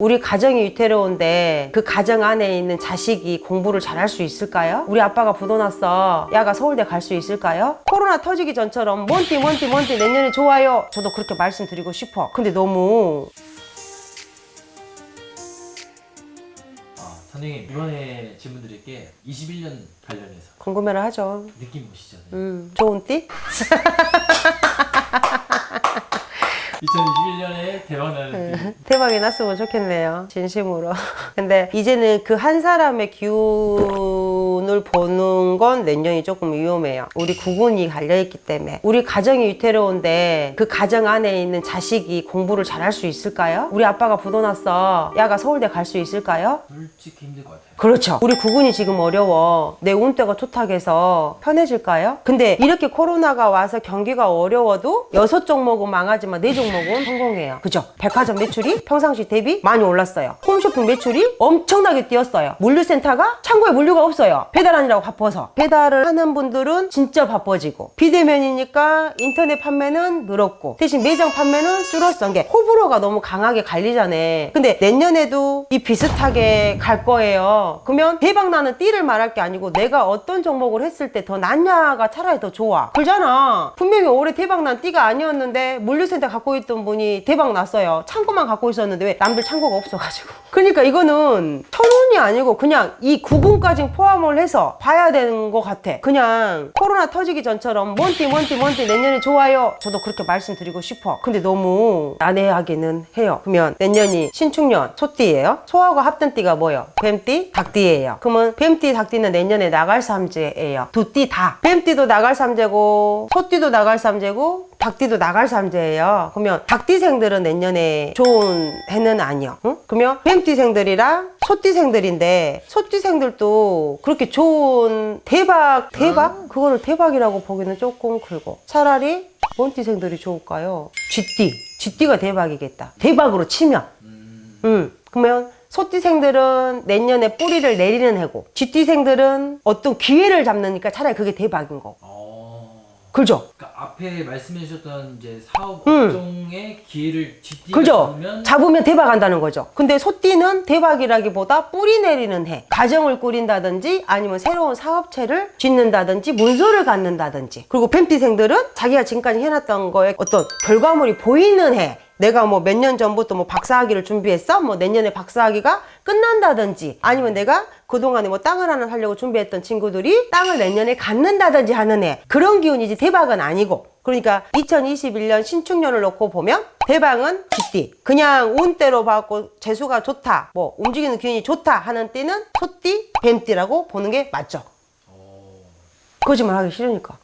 우리 가정이 위태로운데 그 가정 안에 있는 자식이 공부를 잘할 수 있을까요? 우리 아빠가 부도났어. 야가 서울대 갈 수 있을까요? 코로나 터지기 전처럼 뭔띠 뭔띠 뭔띠 내년에 좋아요. 저도 그렇게 말씀드리고 싶어. 근데 너무 아, 선생님 이번에 질문 드릴 게 21년 관련해서 궁금해라 하죠. 느낌 오시죠? 음, 좋은 띠? 2021년에 대박 나는 띠. 대박이 났으면 좋겠네요. 진심으로. 근데 이제는 그 한 사람의 기운 을 보는 건 내년이 조금 위험해요. 우리 구군이 갈려있기 때문에. 우리 가정이 위태로운데 그 가정 안에 있는 자식이 공부를 잘할 수 있을까요? 우리 아빠가 부도났어. 야가 서울대 갈 수 있을까요? 솔직히 힘들 것 같아요. 그렇죠. 우리 구군이 지금 어려워. 내 운대가 좋다해서 편해질까요? 근데 이렇게 코로나가 와서 경기가 어려워도 여섯 종목은 망하지만 네 종목은 성공해요. 그죠? 백화점 매출이 평상시 대비 많이 올랐어요. 홈쇼핑 매출이 엄청나게 뛰었어요. 물류센터가 창고에 물류가 없어요. 배달하느라고 바빠서. 배달을 하는 분들은 진짜 바빠지고. 비대면이니까 인터넷 판매는 늘었고. 대신 매장 판매는 줄었어. 이게 호불호가 너무 강하게 갈리잖아. 근데 내년에도 이 비슷하게 갈 거예요. 그러면 대박 나는 띠를 말할 게 아니고 내가 어떤 종목을 했을 때 더 낫냐가 차라리 더 좋아. 그러잖아. 분명히 올해 대박 난 띠가 아니었는데 물류센터 갖고 있던 분이 대박 났어요. 창고만 갖고 있었는데 왜 남들 창고가 없어가지고. 그러니까 이거는 천운이 아니고 그냥 이 구분까지 포함을 해서 봐야 되는 것 같아. 그냥 코로나 터지기 전처럼 뭔띠 뭔띠 뭔띠 내년에 좋아요. 저도 그렇게 말씀드리고 싶어. 근데 너무 난해하기는 해요. 그러면 내년이 신축년 소띠예요. 소하고 합된 띠가 뭐예요? 뱀띠, 닭띠예요. 그러면 뱀띠, 닭띠는 내년에 나갈 삼재예요. 두 띠 다. 뱀띠도 나갈 삼재고 소띠도 나갈 삼재고 닭띠도 나갈 삼재예요. 그러면 닭띠생들은 내년에 좋은 해는 아니요. 응? 그러면 뱀띠생들이랑 소띠생들인데 소띠생들도 그렇게 좋은 대박 대박 그거를 대박이라고 보기는 조금 그고 차라리 뭔 띠생들이 좋을까요? 쥐띠 쥐띠가 대박이겠다. 대박으로 치면 음, 음, 그러면 소띠생들은 내년에 뿌리를 내리는 해고, 쥐띠생들은 어떤 기회를 잡느니까 차라리 그게 대박인 거고. 어, 그죠? 그러니까 앞에 말씀해 주셨던 이제 사업 음. 업종의 기회를 쥐띠가 그죠? 잡으면 잡으면 대박 한다는 거죠. 근데 소띠는 대박이라기보다 뿌리 내리는 해. 가정을 꾸린다든지 아니면 새로운 사업체를 짓는다든지 문서를 갖는다든지. 그리고 뱀띠생들은 자기가 지금까지 해놨던 거에 어떤 결과물이 보이는 해. 내가 뭐 몇 년 전부터 뭐 박사학위를 준비했어? 뭐 내년에 박사학위가 끝난다든지 아니면 내가 그동안에 뭐 땅을 하나 사려고 준비했던 친구들이 땅을 내년에 갖는다든지 하는 해. 그런 기운이지 대박은 아니고. 그러니까 2021년 신축년을 놓고 보면 대박은 쥐띠. 그냥 운대로 받고 재수가 좋다. 뭐 움직이는 기운이 좋다 하는 띠는 소띠, 뱀띠라고 보는 게 맞죠. 어, 거짓말 하기 싫으니까.